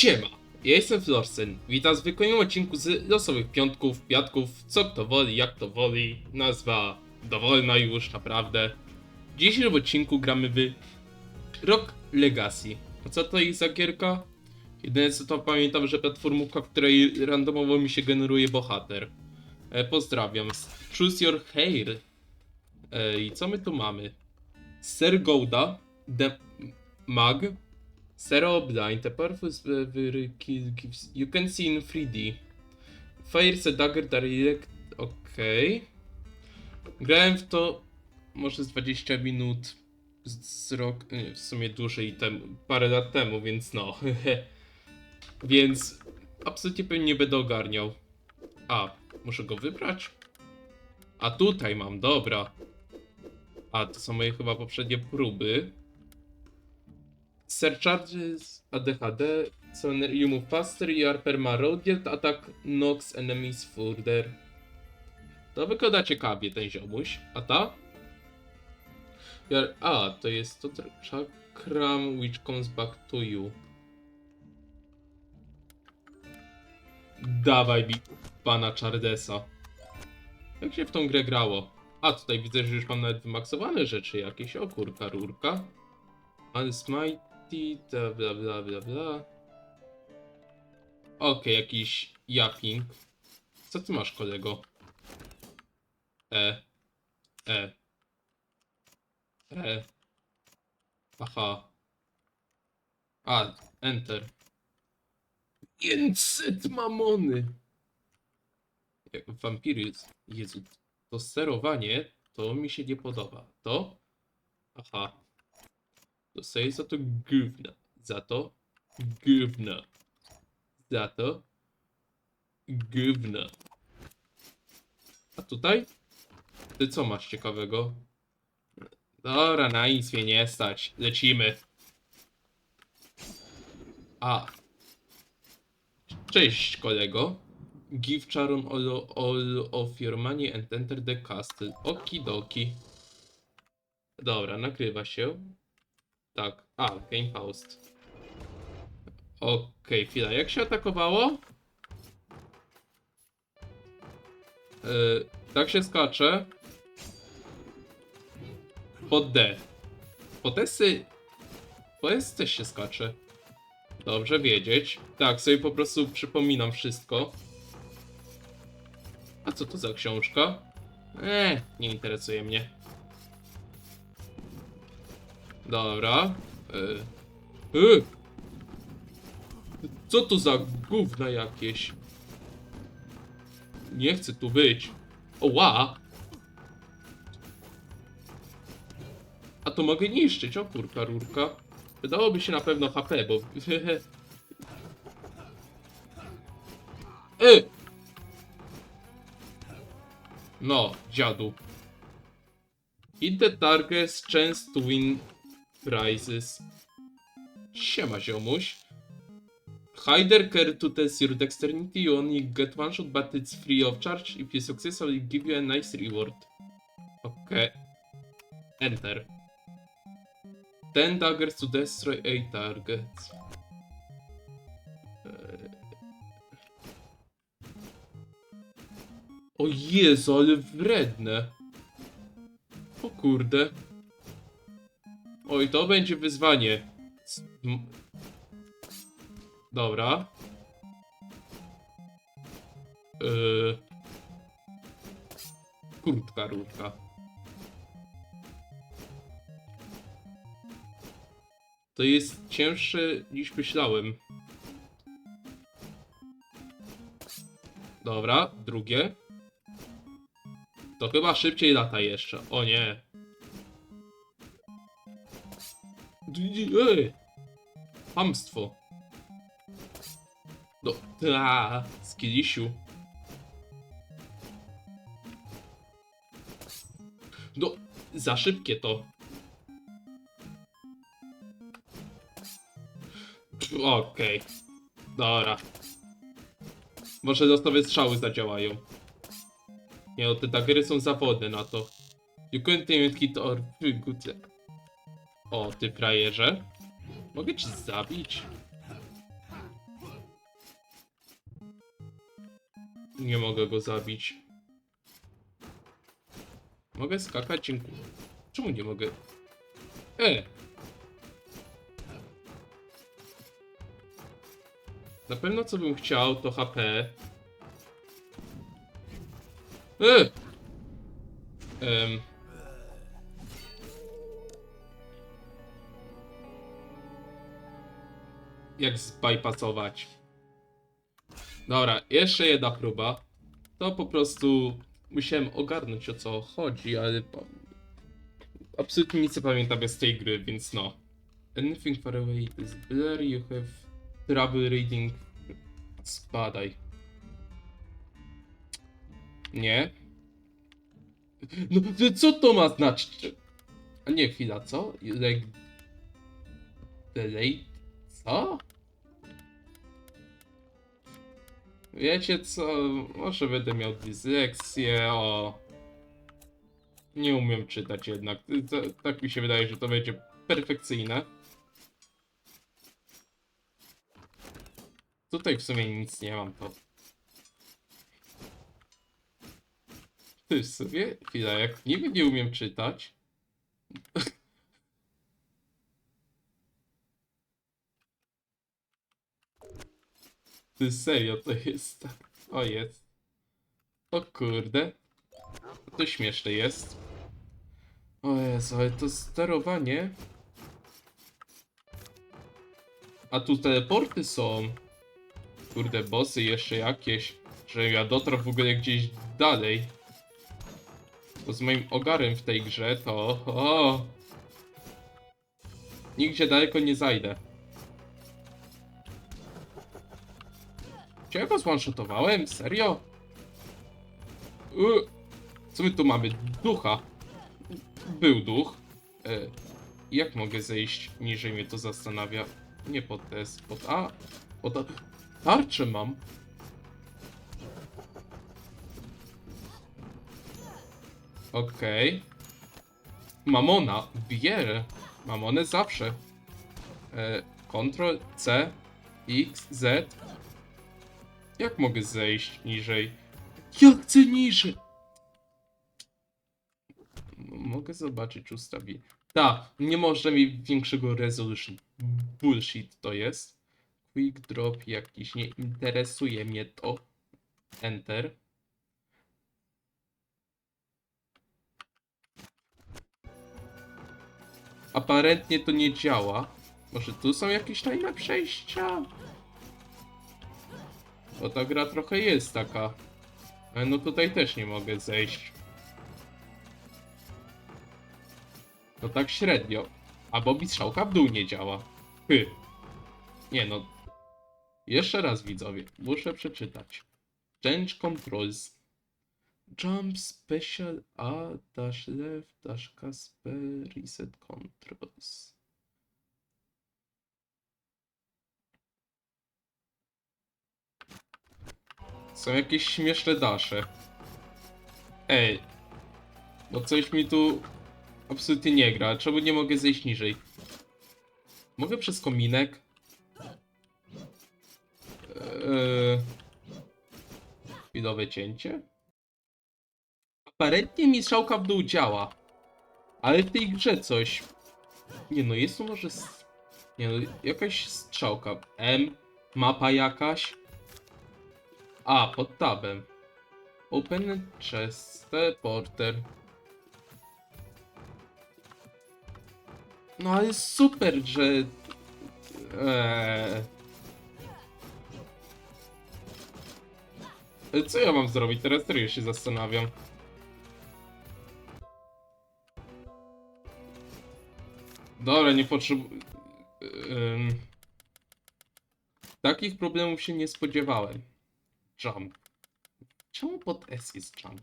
Siema, ja jestem Florsen. Witam w kolejnym odcinku z losowych piątków, piatków, co kto woli, jak to woli. Nazwa dowolna już, naprawdę. W odcinku gramy w Rock Legacy. A co to jest za gierka? Jedyne co to pamiętam, że platformówka, w której randomowo mi się generuje bohater. E, pozdrawiam. Choose your hair. E, I co my tu mamy? Sir Golda, The Mag, Powerful spell kill gives you can see in 3D. Fires a dagger direct, okej. Grałem w to może z 20 minut z, z rok, nie, w sumie dłużej temu, parę lat temu, więc no. więc absolutnie pewnie nie będę ogarniał. A, muszę go wybrać? A tutaj mam, dobra. A, to są moje chyba poprzednie próby. Surcharges ADHD, so you move faster, you are perma-radiant, attack knocks enemies further. To wygląda ciekawie ten ziomuś. A ta? You are- A, to jest to chakram which comes back to you. Dawaj mi pana Chardesa. Jak się w tą grę grało? A, tutaj widzę, że już mam nawet wymaksowane rzeczy jakieś. O kurka, rurka. Ale Smitey, bla bla bla bla bla. Okej, jakiś yapping. Co ty masz, kolego? E. E. E. Aha. A, enter. 500 mamony! Jak Vampirius. Jezu, to sterowanie to mi się nie podoba. To? Aha. Dostaję za to gówno. Za to gówno. Za to gówno. A tutaj? Ty co masz ciekawego? Dobra, na nic mnie nie stać. Lecimy. A. Cześć, kolego. Give Charon all, all of your money and enter the castle. Okidoki. Dobra, nagrywa się. Tak. A, game paused. Okej, chwila. Jak się atakowało? Yy, tak się skacze. Pod D. Po tesy... Po S też się skacze. Dobrze wiedzieć. Tak, sobie po prostu przypominam wszystko. A co to za książka? Eee, nie interesuje mnie. Dobra. E. E. Co to za gówna jakieś? Nie chcę tu być. Oła! A to mogę niszczyć, o kurka rurka. Wydałoby się na pewno HP, bo... e! No, dziadu. Hit the target chance to win prizes. Siema ziomuś. Hider care to test your dexterity, you only get one shot but it's free of charge. If you successfully give you a nice reward. Okay. Enter. 10 daggers to destroy 8 targets. O Jezu, ale wredne. O kurde. Oj, to będzie wyzwanie. Dobra. Yy. Kurtka, rurka. To jest cięższe niż myślałem. Dobra, drugie. To chyba szybciej lata jeszcze. O nie. Ej! No, ta, skillisiu. No, za szybkie to. Okej. Dobra. Może losowe strzały zadziałają. Nie no, te dagery są zawodne na to. You can't hit or good. O, ty frajerze. Mogę ci zabić? Nie mogę go zabić. Mogę skakać, dziękuję. Czemu nie mogę? E! Na pewno co bym chciał to HP. E! Jak zbypassować? Dobra, jeszcze jedna próba. To po prostu musiałem ogarnąć o co chodzi, ale absolutnie nic nie pamiętam z tej gry, więc no. Anything far away is blurry, you have trouble reading. Spadaj. Nie. No, co to ma znaczyć? A nie, chwila, co? Like... Delay? Co? Wiecie co? Może będę miał dysleksję, o... Nie umiem czytać jednak. To, tak mi się wydaje, że to będzie perfekcyjne. Tutaj w sumie nic nie mam, to... Ty w sumie? Chwila, jak niby nie umiem czytać... Ty serio to jest tak. O jest. O kurde. To śmieszne jest. O Jezu, ale to sterowanie. A tu teleporty są. Kurde, bossy jeszcze jakieś. Że ja dotrę w ogóle gdzieś dalej. Bo z moim ogarem w tej grze to... O! Nigdzie daleko nie zajdę. Czy ja go zone-shotowałem? Serio? Co my tu mamy? Ducha. Był duch. E, jak mogę zejść niżej? Mnie to zastanawia. Nie pod S, pod A. Pod A. Tarczę mam. Okej. Mamona. Bierę. Mamonę zawsze. E, Ctrl C. X, Z. Jak mogę zejść niżej? Ja chcę niżej! Mogę zobaczyć ustawienie. Ta, nie może mi większego resolution. Bullshit to jest. Quick drop jakiś, nie interesuje mnie to. Enter. Aparentnie to nie działa. Może tu są jakieś tajne przejścia? Bo ta gra trochę jest taka. Ale no tutaj też nie mogę zejść. No tak średnio. A Bobby strzałka w dół nie działa. Hy. Nie no. Jeszcze raz widzowie. Muszę przeczytać. Change controls. Jump special A dash left dash Casper reset controls. Są jakieś śmieszne dasze. Ej. No coś mi tu absolutnie nie gra. Czemu nie mogę zejść niżej? Mogę przez kominek? Eee... Chwilowe cięcie? Aparentnie mi strzałka w dół działa. Ale w tej grze coś... Nie no, jest tu może... Nie no, jakaś strzałka. M, mapa jakaś. A, pod tabem. Open chest, teleporter. No ale super, że... Eee... Co ja mam zrobić? Teraz serio się zastanawiam. Dobra, nie potrzebuję... Takich problemów się nie spodziewałem. Jump. Czemu pod S jest jump?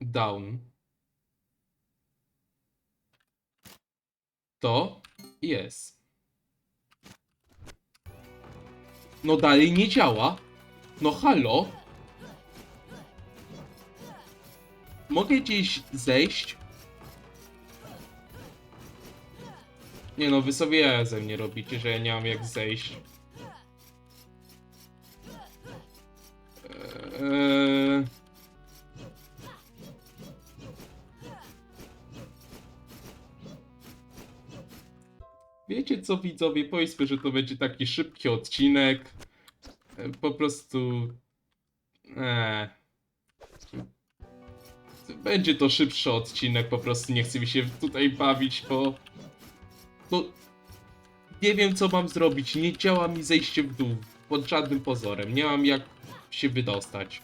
Down. To jest. No dalej nie działa. No halo. Mogę gdzieś zejść? Nie no, wy sobie ze mnie robicie, że ja nie mam jak zejść. Eee... Wiecie co widzowie, powiedzmy, że to będzie taki szybki odcinek. E, Po prostu... Eee. Będzie to szybszy odcinek, po prostu nie chcę mi się tutaj bawić, bo... No... Nie wiem co mam zrobić, nie działa mi zejście w dół, pod żadnym pozorem, nie mam jak się wydostać.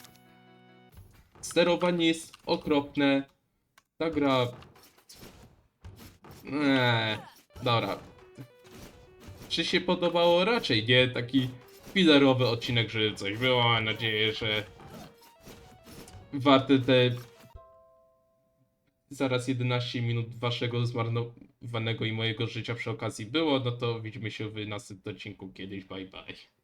Sterowanie jest okropne. Ta gra... Eee, dobra. Czy się podobało? Raczej nie. Taki filerowy odcinek, że coś było. Mam nadzieję, że warte te zaraz 11 minut waszego zmarnowanego i mojego życia przy okazji było. No to widzimy się w następnym odcinku kiedyś. Bye bye.